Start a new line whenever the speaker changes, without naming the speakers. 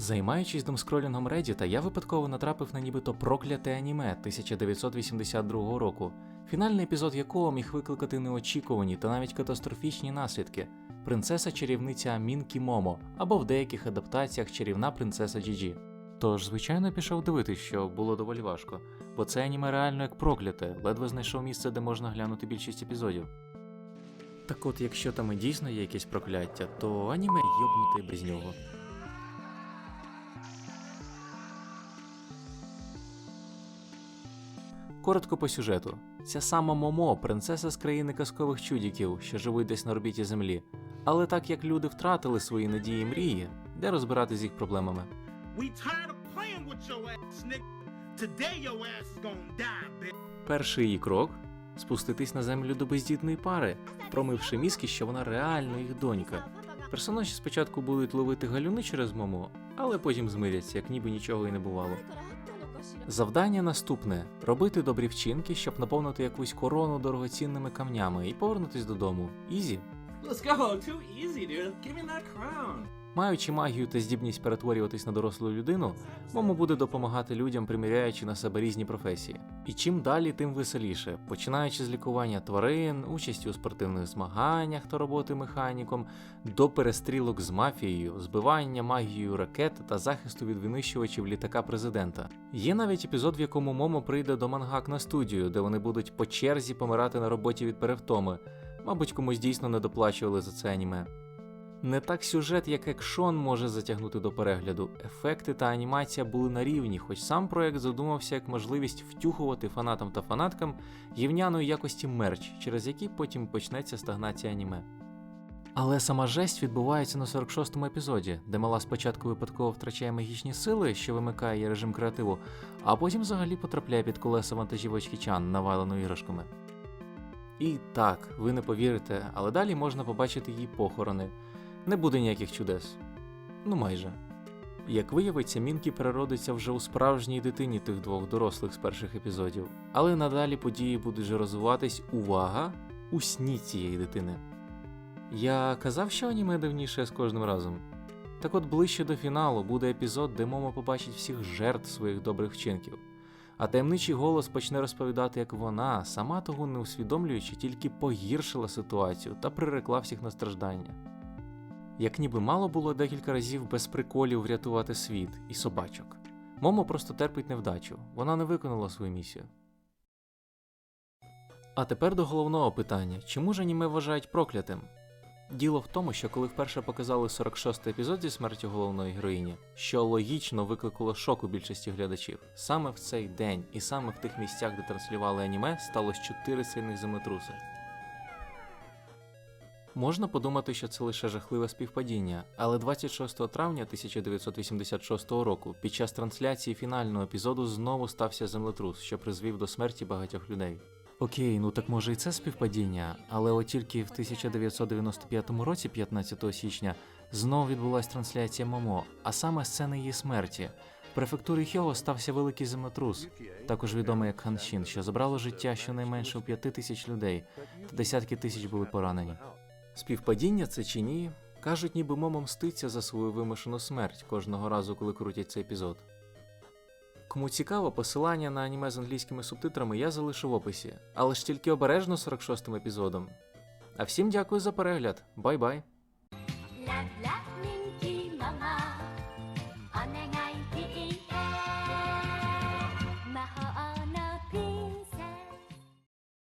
Займаючись домскролінгом Reddit, я випадково натрапив на нібито прокляте аніме 1982 року, фінальний епізод якого міг викликати неочікувані та навіть катастрофічні наслідки. Принцеса чарівниця Мінкі Момо, або в деяких адаптаціях чарівна принцеса Джіджі. Тож, звичайно, пішов дивитись, що було доволі важко, бо це аніме реально як прокляте, ледве знайшов місце, де можна глянути більшість епізодів. Так от, якщо там і дійсно є якесь прокляття, то аніме йобнути без нього. Коротко по сюжету. Ця сама Момо, принцеса з країни казкових чудіків, що живуть десь на орбіті Землі. Але так як люди втратили свої надії і мрії, де розбиратись з їх проблемами. Перший її крок спуститись на землю до бездітної пари, промивши мізки, що вона реально їх донька. Персонажі спочатку будуть ловити галюни через Момо, але потім змиряться, як ніби нічого і не бувало. Завдання наступне робити добрі вчинки, щоб наповнити якусь корону дорогоцінними камнями і повернутись додому. Ізі.
Let's go. Too easy, dude. Give me that crown.
Маючи магію та здібність перетворюватись на дорослу людину, Момо буде допомагати людям, приміряючи на себе різні професії. І чим далі, тим веселіше, починаючи з лікування тварин, участі у спортивних змаганнях та роботи механіком, до перестрілок з мафією, збивання магією ракет та захисту від винищувачів літака президента. Є навіть епізод, в якому Момо прийде до мангак на студію, де вони будуть по черзі помирати на роботі від перевтоми. Мабуть, комусь дійсно не доплачували за це аніме. Не так сюжет, як екшон може затягнути до перегляду. Ефекти та анімація були на рівні, хоч сам проект задумався як можливість втюхувати фанатам та фанаткам гівняної якості мерч, через який потім почнеться стагнація аніме. Але сама жесть відбувається на 46-му епізоді, де мала спочатку випадково втрачає магічні сили, що вимикає її режим креативу, а потім взагалі потрапляє під колеса вантажівочки Чан, навалену іграшками. І так, ви не повірите, але далі можна побачити її похорони. Не буде ніяких чудес. Ну майже. Як виявиться, Мінкі переродиться вже у справжній дитині тих двох дорослих з перших епізодів, але надалі події будуть вже розвиватись увага у сні цієї дитини. Я казав, що аніме дивніше з кожним разом. Так от ближче до фіналу буде епізод, де Момо побачить всіх жертв своїх добрих вчинків. А таємничий голос почне розповідати, як вона, сама того не усвідомлюючи, тільки погіршила ситуацію та прирекла всіх на страждання. Як ніби мало було декілька разів без приколів врятувати світ і собачок. Момо просто терпить невдачу, вона не виконала свою місію. А тепер до головного питання: чому ж аніме вважають проклятим? Діло в тому, що коли вперше показали 46-й епізод зі смертю головної героїні, що логічно викликало шок у більшості глядачів, саме в цей день і саме в тих місцях, де транслювали аніме, сталося чотири сильних землетруси. Можна подумати, що це лише жахливе співпадіння, але 26 травня 1986 року під час трансляції фінального епізоду знову стався землетрус, що призвів до смерті багатьох людей. Окей, ну так може і це співпадіння, але от тільки в 1995 році, 15 січня, знову відбулася трансляція Момо, а саме сцена її смерті. В префектурі Хього стався великий землетрус, також відомий як Ханшін, що забрало життя щонайменше у 5 тисяч людей, та десятки тисяч були поранені. Співпадіння це чи ні? Кажуть, ніби Момо мститься за свою вимушену смерть кожного разу, коли крутять цей епізод. Кому цікаво, посилання на аніме з англійськими субтитрами я залишу в описі, але ж тільки обережно 46-м епізодом. А всім дякую за перегляд. Бай-бай!